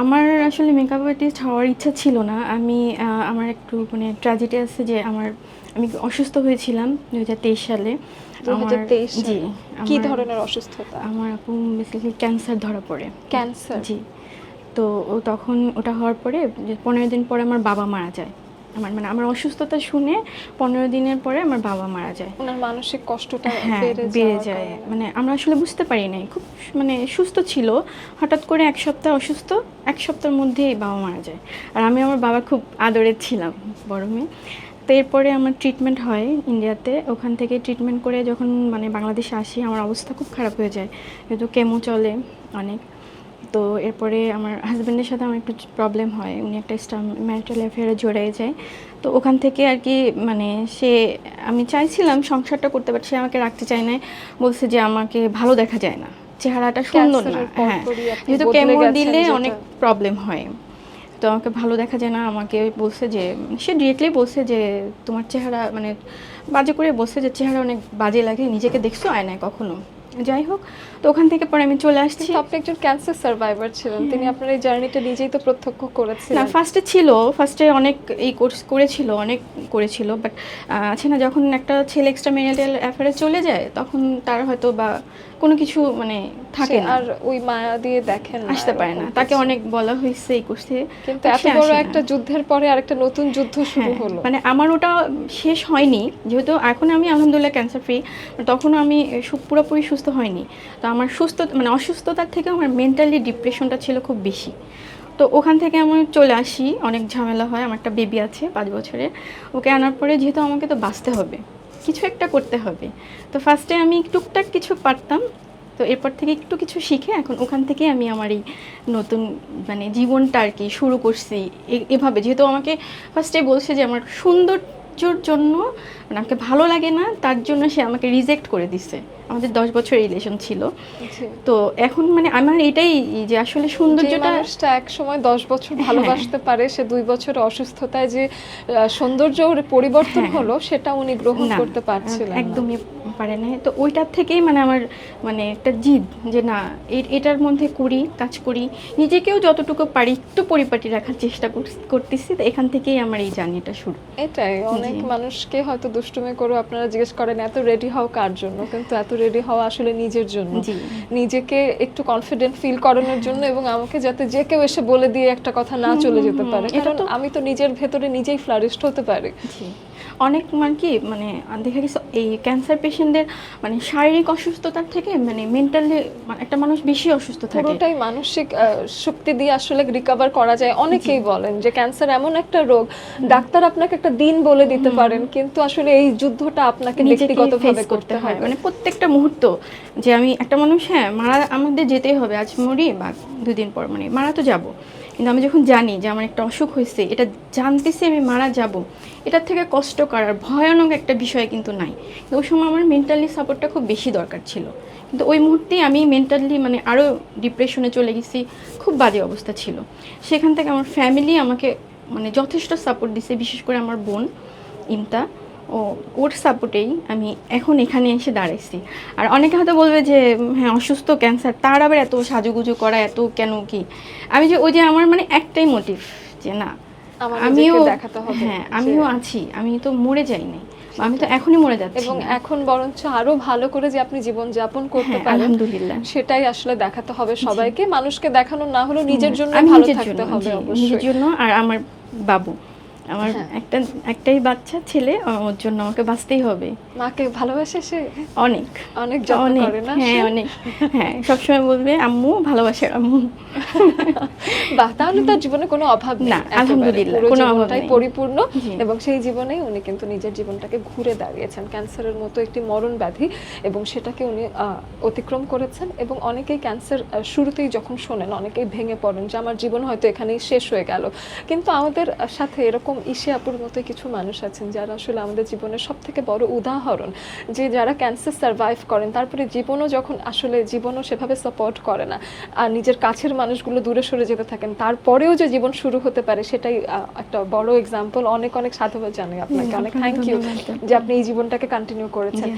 আমার আসলে makeup artist হওয়ার ইচ্ছা ছিল না। আমি আমার একটু মানে ট্র্যাজেডি আছে যে আমার আমি অসুস্থ হয়েছিলাম দু হাজার তেইশ সালে। আমার- জি কি ধরনের অসুস্থতা? আমার বেসিক্যালি ক্যান্সার ধরা পড়ে। ক্যান্সার জি। তো তখন ওটা হওয়ার পরে পনেরো দিন পরে আমার বাবা মারা যায়। আমার মানে আমার অসুস্থতা শুনে পনেরো দিনের পরে আমার বাবা মারা যায়। ওনার মানসিক কষ্টটা হ্যাঁ বেড়ে যায়। মানে আমরা আসলে বুঝতে পারি নাই। খুব মানে সুস্থ ছিল। হঠাৎ করে এক সপ্তাহ অসুস্থ এক সপ্তাহের মধ্যেই বাবা মারা যায়। আর আমি আমার বাবা খুব আদরের ছিলাম বড় মেয়ে। তো এরপরে আমার ট্রিটমেন্ট হয় ইন্ডিয়াতে। ওখান থেকে ট্রিটমেন্ট করে যখন মানে বাংলাদেশে আসি আমার অবস্থা খুব খারাপ হয়ে যায়। যেহেতু কেমো চলে অনেক। তো এরপরে আমার হাজব্যান্ডের সাথে আমার একটু প্রবলেম হয়। উনি একটা ম্যারিটাল অ্যাফেয়ারে জড়িয়ে যায়। তো ওখান থেকে আর কি মানে সে আমি চাইছিলাম সংসারটা করতে সে আমাকে রাখতে চায় না বলছে যে আমাকে ভালো দেখা যায় না। চেহারাটা সুন্দর না। হ্যাঁ যেহেতু বদলে কেমো দিলে অনেক প্রবলেম হয়। তো আমাকে ভালো দেখা যায় না আমাকে বলছে যে সে ডিরেক্টলি বলছে যে তোমার চেহারা মানে বাজে করে বলছে যে চেহারা অনেক বাজে লাগে নিজেকে দেখছ আয়নায় কখনো? যাই হোক তো ওখান থেকে পরে আমি চলে আসছি। আপনি একজন ক্যান্সার সার্ভাইভার ছিলেন তিনি আপনার এই জার্নিটা নিজেই তো প্রত্যক্ষ না ফার্স্টে ছিল ফার্স্টে অনেক এই কোর্স করেছিল অনেক করেছিল বাট আছে না যখন একটা ছেলে এক্সট্রা মেরিটাল অ্যাফেয়ারে চলে যায় তখন তার হয়তো বা কোনো কিছু মানে থাকে না। আর ওই মায়া দিয়ে দেখেন আসতে পারে না। তাকে অনেক বলা হয়েছে এই কোর্সে কিন্তু এত বড় একটা যুদ্ধের পরে আরেকটা নতুন যুদ্ধ শুরু হ্যাঁ, হলো। মানে আমার ওটা শেষ হয়নি। যেহেতু এখন আমি আলহামদুলিল্লাহ ক্যান্সার ফ্রি তখনও আমি পুরোপুরি সুস্থ হয়নি। তো আমার সুস্থ মানে অসুস্থতার থেকে আমার মেন্টালি ডিপ্রেশনটা ছিল খুব বেশি। তো ওখান থেকে আমি চলে আসি। অনেক ঝামেলা হয়। আমার একটা বেবি আছে পাঁচ বছরের। ওকে আনার পরে যেহেতু আমাকে তো বাঁচতে হবে। কিছু একটা করতে হবে। তো ফার্স্টে আমি টুকটাক কিছু পারতাম। তো এরপর থেকে একটু কিছু শিখে এখন ওখান থেকে আমি আমার এই নতুন মানে জীবনটা আর কি শুরু করছি। এভাবে। যেহেতু আমাকে ফার্স্টে বলছে যে আমার সৌন্দর্যর জন্য মানে আমাকে ভালো লাগে না তার জন্য সে আমাকে রিজেক্ট করে দিছে। আমাদের দশ বছর রিলেশন ছিল। তো এখন মানে আমার এটাই যে আসলে সৌন্দর্যটা মানুষটা এক সময় দশ বছর ভালোবাসতে পারে সে দুই বছর অসুস্থতায় যে সৌন্দর্য পরিবর্তন হ্যাঁ। হলো সেটা উনি গ্রহণ করতে পারছিলেন একদমই পারে না। তো ওইটার থেকেই মানে আমার মানে একটা জিদ যে না এটার মধ্যে করি কাজ করি। নিজেকেও যতটুকু পারি একটু পরিপাটি রাখার চেষ্টা করতেছি তো এখান থেকেই আমার এই জার্নিটা শুরু। এটাই অনেক মানুষকে হয়তো দুষ্টুমি করে আপনারা জিজ্ঞেস করেন এত রেডি হও কার জন্য? কিন্তু এত রেডি হওয়া আসলে নিজের জন্য। নিজেকে একটু কনফিডেন্ট ফিল করানোর জন্য এবং আমাকে যাতে যে কেউ এসে বলে দিয়ে একটা কথা না চলে যেতে পারে। কারণ আমি তো নিজের ভেতরে নিজেই ফ্লারিস্ট হতে পারি। অনেক মানে কি মানে দেখা গেছে এই ক্যান্সার পেশেন্টদের মানে শারীরিক অসুস্থতার থেকে মানে মেন্টালি একটা মানুষ বেশি অসুস্থ থাকে। পুরোটাই মানসিক শক্তি দিয়ে আসলে রিকভার করা যায়। অনেকেই বলেন যে ক্যান্সার এমন একটা রোগ ডাক্তার আপনাকে একটা দিন বলে দিতে পারেন কিন্তু আসলে এই যুদ্ধটা আপনাকে ব্যক্তিগতভাবে করতে হয়। মানে প্রত্যেকটা মুহূর্ত যে আমি একটা মানুষ হ্যাঁ মারা আমাদের যেতেই হবে আজ মরি বা দুদিন পর মানে মারা তো যাব। কিন্তু আমি যখন জানি যে আমার একটা অসুখ হয়েছে, এটা জানতেছি আমি মারা যাব, এটার থেকে কষ্ট করার ভয়ানক একটা বিষয় কিন্তু নাই। ওই সময় আমার মেন্টালি সাপোর্টটা খুব বেশি দরকার ছিল। কিন্তু ওই মুহূর্তেই আমি মেন্টালি মানে আরও ডিপ্রেশনে চলে গেছি, খুব বাজে অবস্থা ছিল। সেখান থেকে আমার ফ্যামিলি আমাকে মানে যথেষ্ট সাপোর্ট দিছে, বিশেষ করে আমার বোন ইমতা। ও ওর সাপোর্টেই আমি এখন এখানে এসে দাঁড়াইছি। আর অনেকে হয়তো বলবে যে হ্যাঁ অসুস্থ ক্যান্সার তার আবার এত সাজুগুজু করা এত কেন কি? আমি যে ওই যে আমার মানে একটাই মোটিভ যে না আমিও দেখাতে হবে হ্যাঁ আমিও আছি আমি তো মরে যাইনি আমি তো এখনই মরে যাচ্ছি এবং এখন বরঞ্চ আরও ভালো করে যে আপনি জীবন যাপন করতে হ্যাঁ, পারেন আলহামদুলিল্লাহ। সেটাই আসলে দেখাতে হবে সবাইকে। মানুষকে দেখানো না হলেও নিজের জন্য ভালো থাকতে হবে অবশ্যই। নিজের জন্য আর আমার বাবু। আমার হ্যাঁ। একটা একটাই বাচ্চা ছেলে ওর জন্য আমাকে বাঁচতেই হবে। মাকে ভালোবাসে সে? অনেক। অনেক যত্ন অনেক করে না হ্যাঁ সে? অনেক। হ্যাঁ সবসময় বলবে আম্মু ভালোবাসে আম্মু। বাহ তাহলে তার জীবনে কোনো অভাব না, আলহামদুলিল্লাহ, কোনো অভাব জীবনটাই পরিপূর্ণ এবং সেই জীবনেই উনি কিন্তু নিজের জীবনটাকে ঘুরে দাঁড়িয়েছেন। ক্যান্সারের মতো একটি মরণ ব্যাধি এবং সেটাকে উনি অতিক্রম করেছেন এবং অনেকেই ক্যান্সার শুরুতেই যখন শোনেন অনেকেই ভেঙে পড়েন যে আমার জীবন হয়তো এখানেই শেষ হয়ে গেল। কিন্তু আমাদের সাথে এরকম ইসে আপুর মতো কিছু মানুষ আছেন যারা আসলে আমাদের জীবনের সব থেকে বড় উদাহরণ। যে যারা ক্যান্সার সার্ভাইভ করেন তারপরে জীবনও যখন আসলে জীবনও সেভাবে সাপোর্ট করে না আর নিজের কাছের মানুষগুলো দূরে সরে যেতে থাকেন তারপরেও যে জীবন শুরু হতে পারে সেটাই একটা বড় এক্সাম্পল অনেক অনেক সাধুবাদ জানাই আপনাকে। অনেক থ্যাংক ইউ যে আপনি এই জীবনটাকে কন্টিনিউ করেছেন।